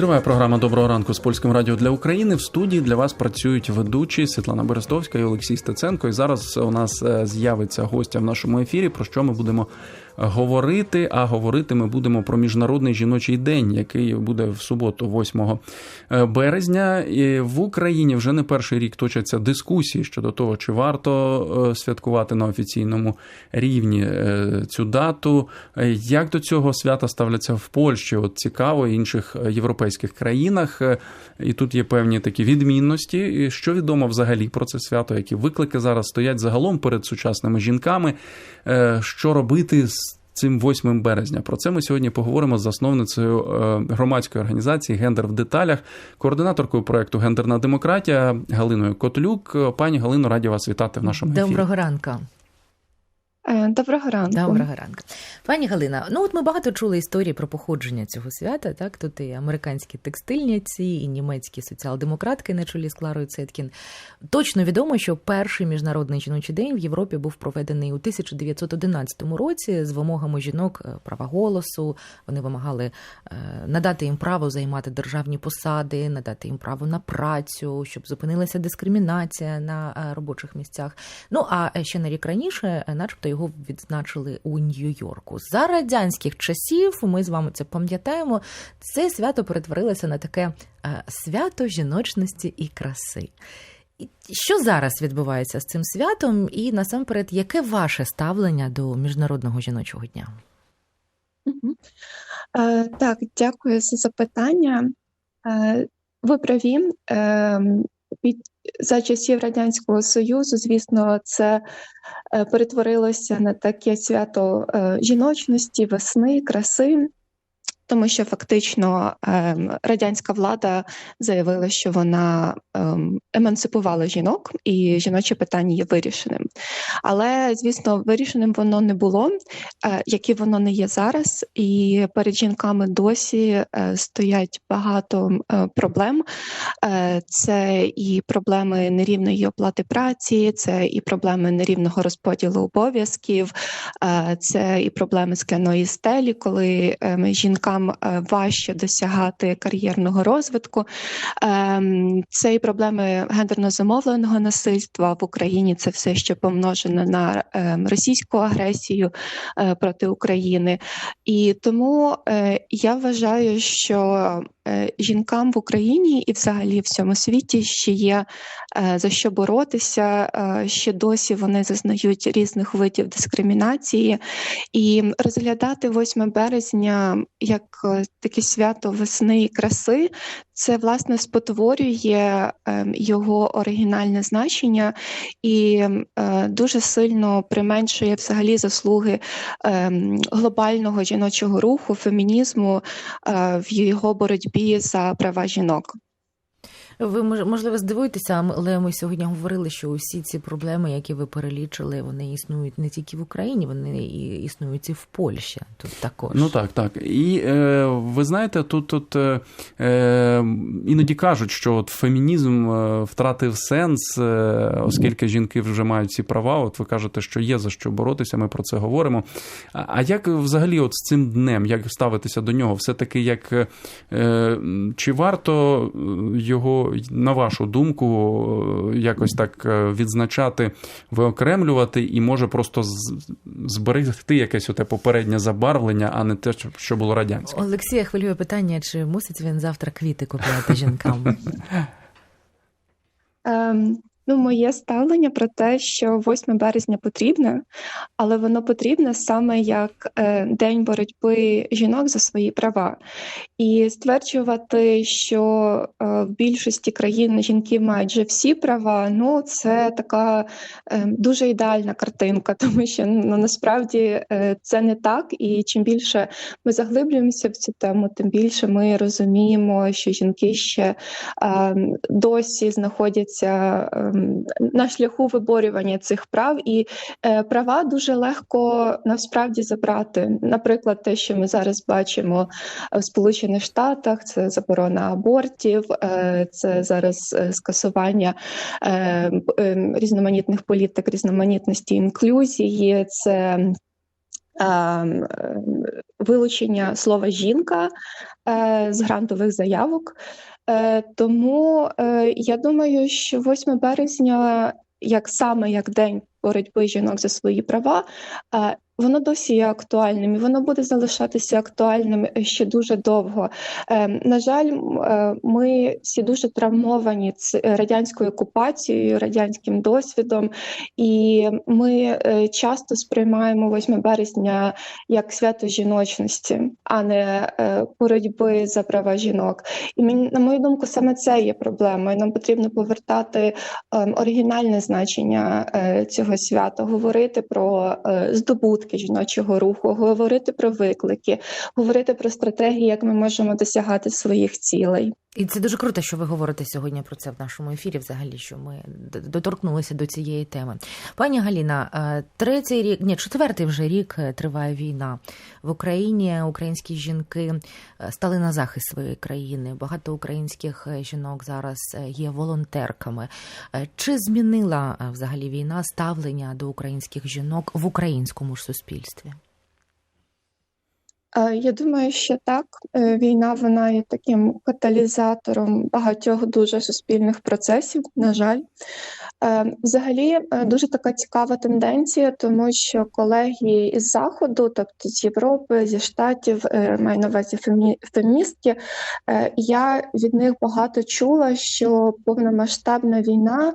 Триває програма Доброго ранку з польським радіо для України. В студії для вас працюють ведучі Світлана Берестовська і Олексій Стеценко. І зараз у нас е, з'явиться гостя в нашому ефірі. Про що ми будемо говорити? А говорити ми будемо про міжнародний жіночий день, який буде в суботу, 8 березня. І в Україні вже не перший рік точаться дискусії щодо того, чи варто е, святкувати на офіційному рівні е, цю дату. Як до цього свята ставляться в Польщі? От цікаво інших європейських країнах, і тут є певні такі відмінності. І Що відомо взагалі про це свято? Які виклики зараз стоять загалом перед сучасними жінками? Що робити з цим 8 березня? Про це ми сьогодні поговоримо з засновницею громадської організації Гендер в деталях, координаторкою проекту Гендерна демократія Галиною Котлюк. Пані Галино, раді вас вітати в нашому ефірі. Доброго ранку. Доброго ранку. Доброго ранку. Пані Галина, ну от ми багато чули історії про походження цього свята. Так, тут і американські текстильниці, і німецькі соціал-демократки на чолі з Кларою Цеткін. Точно відомо, що перший міжнародний жіночий день в Європі був проведений у 1911 році з вимогами жінок права голосу. Вони вимагали надати їм право займати державні посади, надати їм право на працю, щоб зупинилася дискримінація на робочих місцях. Ну а ще на рік раніше, начебто, його відзначили у Нью-Йорку. За радянських часів ми з вами це пам'ятаємо. Це свято перетворилося на таке свято жіночності і краси. Що зараз відбувається з цим святом, і насамперед, яке ваше ставлення до міжнародного жіночого дня? Е, так, дякую за запитання. Е, ви праві. Е, під за часів радянського союзу, звісно, це перетворилося на таке свято жіночності, весни, краси. Тому що фактично ем, радянська влада заявила, що вона ем, емансипувала жінок, і жіноче питання є вирішеним. Але, звісно, вирішеним воно не було, е, як і воно не є зараз. І перед жінками досі е, стоять багато е, проблем. Це і проблеми нерівної оплати праці, це і проблеми нерівного розподілу обов'язків, це і проблеми скляної стелі, коли ем, жінкам важче досягати кар'єрного розвитку. Це і проблеми гендерно замовленого насильства в Україні. Це все ще помножено на російську агресію проти України. І тому я вважаю, що жінкам в Україні і, взагалі, в цьому світі ще є за що боротися. Ще досі вони зазнають різних видів дискримінації, і розглядати 8 березня як таке свято весни і краси. Це власне спотворює його оригінальне значення і дуже сильно применшує взагалі заслуги глобального жіночого руху, фемінізму в його боротьбі за права жінок. Ви можливо здивуєтеся, але ми сьогодні говорили, що усі ці проблеми, які ви перелічили, вони існують не тільки в Україні, вони і існують і в Польщі. Тут також ну так, так. І е, ви знаєте, тут тут е, іноді кажуть, що от фемінізм втратив сенс, е, оскільки жінки вже мають ці права. От ви кажете, що є за що боротися. Ми про це говоримо. А як взагалі, от з цим днем, як ставитися до нього? Все таки, як е, чи варто його? На вашу думку, якось так відзначати, виокремлювати і може просто зберегти якесь оте попереднє забарвлення, а не те, що було радянське? Олексія хвилює питання: чи мусить він завтра квіти купувати жінкам? Ну, моє ставлення про те, що 8 березня потрібне, але воно потрібне саме як е, день боротьби жінок за свої права. І стверджувати, що е, в більшості країн жінки мають вже всі права, ну це така е, дуже ідеальна картинка, тому що ну насправді це не так. І чим більше ми заглиблюємося в цю тему, тим більше ми розуміємо, що жінки ще досі знаходяться ем, на шляху виборювання цих прав, і е, права дуже легко насправді забрати. Наприклад, те, що ми зараз бачимо в Сполучених Штатах, це заборона абортів, е, це зараз е, скасування е, е, різноманітних політик, різноманітності інклюзії, це ем, вилучення слова жінка з грантових заявок. Е, Тому е, я думаю, що 8 березня, як саме як день боротьби жінок за свої права, е, воно досі є актуальним і воно буде залишатися актуальним ще дуже довго. Е, На жаль, е, ми всі дуже травмовані радянською окупацією, радянським досвідом, і ми е, часто сприймаємо 8 березня як свято жіночності, а не е, боротьби за права жінок. І на мою думку, саме це є проблемою. Нам потрібно повертати ем, оригінальне значення е, цього свята, говорити про е, здобутки жіночого руху, говорити про виклики, говорити про стратегії, як ми можемо досягати своїх цілей. І це дуже круто, що ви говорите сьогодні про це в нашому ефірі. Взагалі, що ми доторкнулися до цієї теми. Пані Галіна, е, третій рік, ні, четвертий вже рік е, триває війна в Україні. Українські жінки е, стали на захист своєї країни. Багато українських жінок зараз є волонтерками. Чи змінила взагалі війна ставлення до українських жінок в українському ж суспільстві? Е, Я думаю, що так. Е, Війна вона є таким каталізатором багатьох дуже суспільних процесів, на жаль. Е, Взагалі, дуже така цікава тенденція, тому що колеги із Заходу, тобто з Європи, зі Штатів, маю на увазі феміністки, я від них багато чула, що повномасштабна війна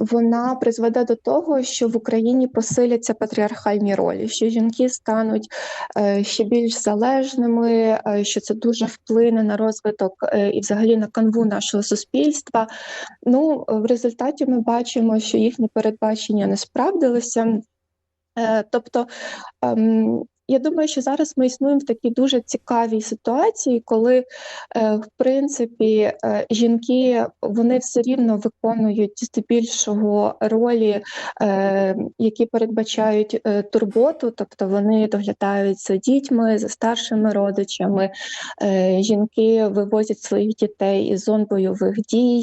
вона призведе до того, що в Україні посиляться патріархальні ролі, що жінки стануть е, ще більш залежними, е, що це дуже вплине на розвиток е, і взагалі на канву нашого суспільства. Ну, в результаті ми бачимо, що їхні передбачення не справдилися. Тобто, ем, я думаю, що зараз ми існуємо в такій дуже цікавій ситуації, коли, е, в принципі, е, жінки вони все рівно виконують здебільшого ролі, е, які передбачають турботу, тобто вони доглядають за дітьми, за старшими родичами. Жінки вивозять своїх дітей із зон бойових дій,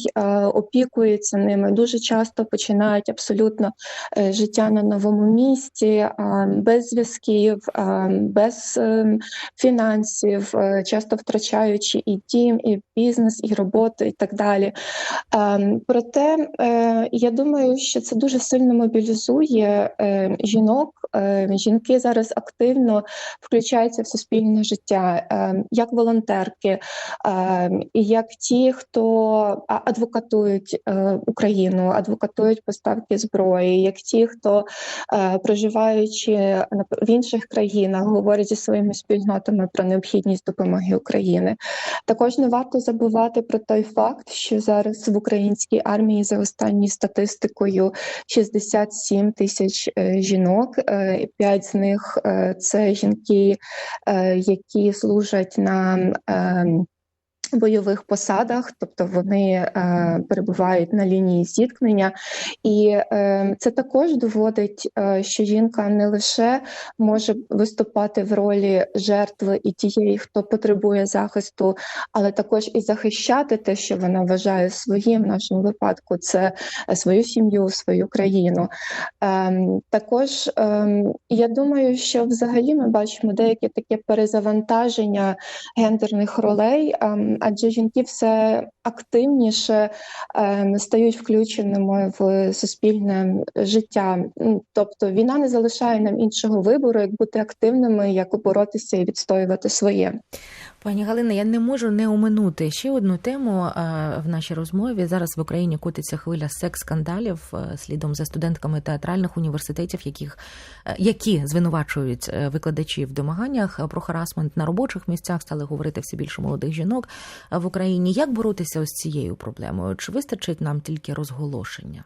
опікуються ними. Дуже часто починають абсолютно життя на новому місці, без зв'язків, без е, фінансів, е, часто втрачаючи і дім, і бізнес, і роботу, і так далі. Проте е, я думаю, що це дуже сильно мобілізує е, жінок. Жінки зараз активно включаються в суспільне життя, як волонтерки, як ті, хто адвокатують Україну, адвокатують поставки зброї, як ті, хто проживаючи в інших країнах, говорять зі своїми спільнотами про необхідність допомоги України. Також не варто забувати про той факт, що зараз в українській армії за останньою статистикою 67 тисяч е, жінок. е, П'ять з них е, це жінки, які служать на ем, бойових посадах, тобто вони е, перебувають на лінії зіткнення, і е, це також доводить, е, що жінка не лише може виступати в ролі жертви і тієї, хто потребує захисту, але також і захищати те, що вона вважає своїм. В нашому випадку, це е, свою сім'ю, свою країну. Ем, також ем, я думаю, що взагалі ми бачимо деяке таке перезавантаження гендерних ролей, ем, адже жінки все активніше ем, стають включеними в суспільне життя. Тобто війна не залишає нам іншого вибору, як бути активними, як боротися і відстоювати своє. Пані Галина, я не можу не оминути ще одну тему е, в нашій розмові. Зараз в Україні котиться хвиля секс-скандалів е, слідом за студентками театральних університетів, яких е, які звинувачують викладачів в домаганнях про харасмент на робочих місцях. Стали говорити все більше молодих жінок в Україні. Як боротися з цією проблемою? Чи вистачить нам тільки розголошення?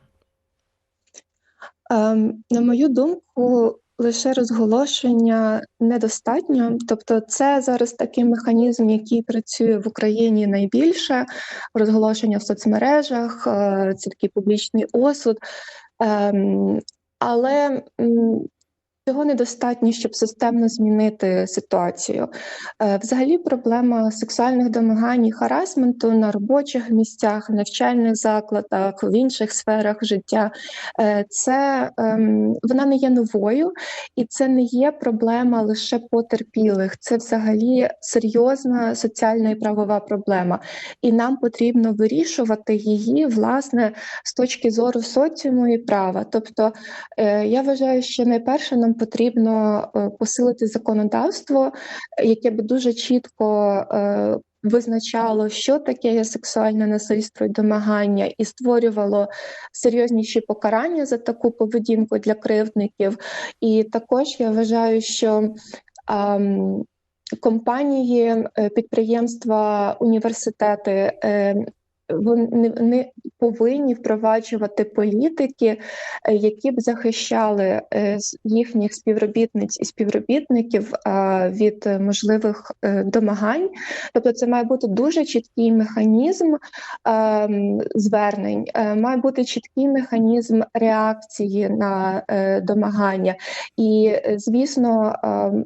Ем, на мою думку, лише розголошення недостатньо. Тобто, це зараз такий механізм, який працює в Україні найбільше розголошення в соцмережах, е, це такий публічний осуд. Ем, Але цього недостатньо, щоб системно змінити ситуацію. Е, Взагалі, проблема сексуальних домагань і харасменту на робочих місцях, навчальних закладах, в інших сферах життя е, це ем, вона не є новою, і це не є проблема лише потерпілих. Це взагалі серйозна соціальна і правова проблема. І нам потрібно вирішувати її власне з точки зору соціуму і права. Тобто, е, я вважаю, що найперше нам потрібно е, посилити законодавство, яке б дуже чітко е, визначало, що таке є сексуальне насильство і домагання, і створювало серйозніші покарання за таку поведінку для кривдників. І також я вважаю, що компанії, е, підприємства, університети. Вони не повинні впроваджувати політики, е, які б захищали е, їхніх співробітниць і співробітників від можливих е, домагань. Тобто, це має бути дуже чіткий механізм ем, звернень, має бути чіткий механізм реакції на домагання. І, звісно, ем,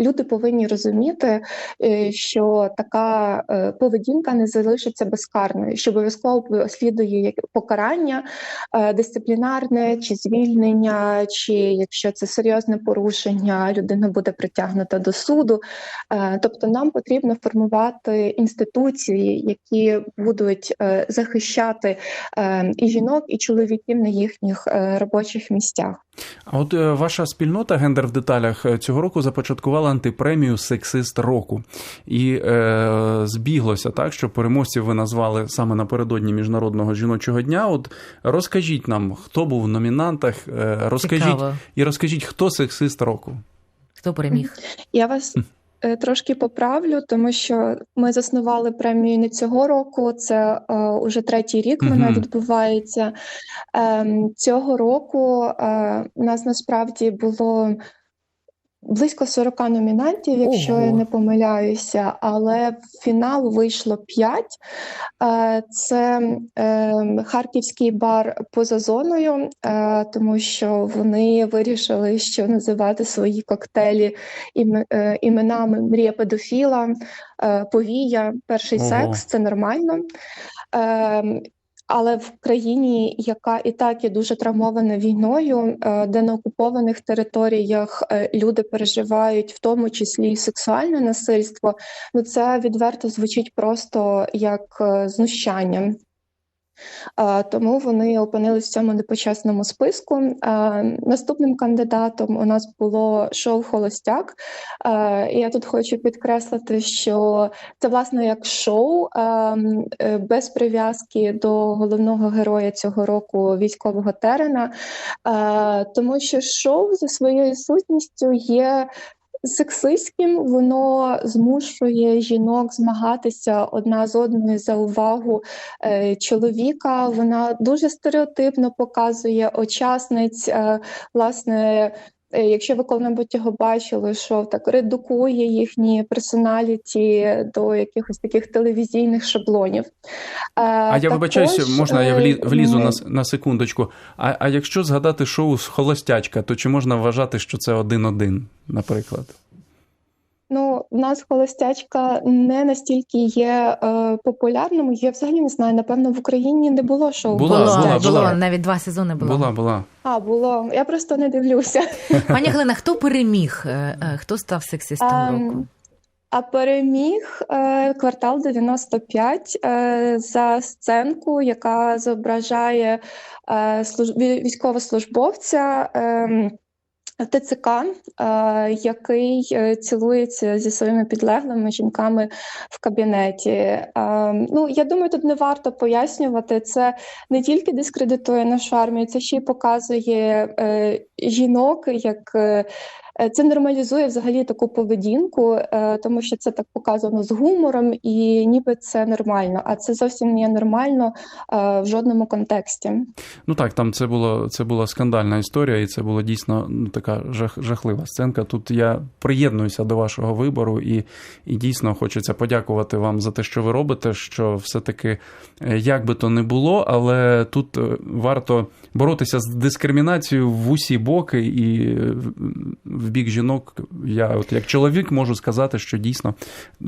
люди повинні розуміти, е, що така е, поведінка не залишиться безкарною, що обов'язково слідує покарання е, дисциплінарне чи звільнення, чи якщо це серйозне порушення, людина буде притягнута до суду. Тобто, нам потрібно формувати інституції, які будуть захищати і жінок, і чоловіків на їхніх робочих місцях. А от е, ваша спільнота гендер в деталях е, цього року започаткувала антипремію Сексист року. І е, збіглося так, що переможців ви назвали саме напередодні Міжнародного жіночого дня. От розкажіть нам, хто був в номінантах, е, розкажіть Цікаво. і розкажіть, хто сексист року. Хто переміг? Я вас трошки поправлю, тому що ми заснували премію не цього року. Це е, уже третій рік вона Мгм. відбувається. е, цього року е, у нас насправді було близько 40 номінантів, якщо Ого. я не помиляюся, але в фінал вийшло 5. Е, Це е, харківський бар поза зоною, е, тому що вони вирішили, що називати свої коктейлі іменами Мрія педофіла, Повія, перший Ого. секс це нормально. Але в країні, яка і так є дуже травмована війною, е, де на окупованих територіях е, люди переживають, в тому числі і сексуальне насильство, ну це відверто звучить просто як е, знущання. Тому вони опинились в цьому непочесному списку. Наступним кандидатом у нас було шоу Холостяк. І я тут хочу підкреслити, що це власне як шоу е, без прив'язки до головного героя цього року військового терена, тому що шоу за своєю сутністю є. Сексистським воно змушує жінок змагатися одна з одною за увагу е, чоловіка. Вона дуже стереотипно показує учасниць. Е, власне, якщо ви коли-небудь його бачили, що так редукує їхні персоналіті до якихось таких телевізійних шаблонів. Е, А я вибачаюся, можна я влі- влізу на, на секундочку. А, а якщо згадати шоу з холостячка, то чи можна вважати, що це один-один, наприклад? Ну, в нас холостячка не настільки є е, популярним. Я взагалі не знаю. Напевно, в Україні не було шоу. Була, була, була. навіть два сезони було. Була, була. А, було. Я просто не дивлюся. Пані Глина, хто переміг? Е, е, Хто став сексистом Ем, року? А переміг е, квартал 95 е, за сценку, яка зображає е, служ- військовослужбовця. Е, ТЦК, е, який е, цілується зі своїми підлеглими жінками в кабінеті. Е, ну, я думаю, тут не варто пояснювати. Це не тільки дискредитує нашу армію, це ще й показує жінок як Це нормалізує взагалі таку поведінку, е, тому що це так показано з гумором, і ніби це нормально, а це зовсім не нормально е, в жодному контексті. Ну так, там це було це була скандальна історія, і це була дійсно ну, така жах, жахлива сценка. Тут я приєднуюся до вашого вибору, і, і дійсно хочеться подякувати вам за те, що ви робите. Що все-таки е, як би то не було, але тут е, варто боротися з дискримінацією в усі боки, і е, бік жінок. Я, от як чоловік, можу сказати, що дійсно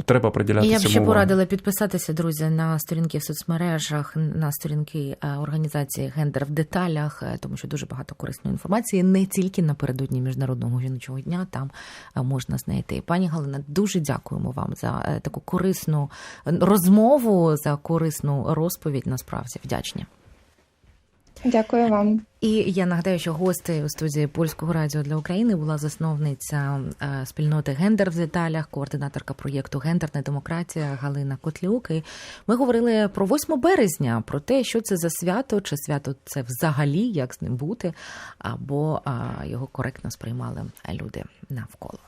треба приділяти я б ще порадила підписатися, друзі, на сторінки в соцмережах, на сторінки е, організації Гендер в деталях, е, тому що дуже багато корисної інформації не тільки напередодні міжнародного жіночого дня. Там е, можна знайти. Пані Галина, дуже дякуємо вам за таку корисну розмову, за корисну розповідь. Насправді вдячні. Дякую вам. І я нагадаю, що гостею у студії польського радіо для України була засновниця е, спільноти гендер в деталях, координаторка проєкту Гендерна демократія Галина Котлюк. І Ми говорили про 8 березня, про те, що це за свято, чи свято це взагалі, як з ним бути, або е, його коректно сприймали люди навколо.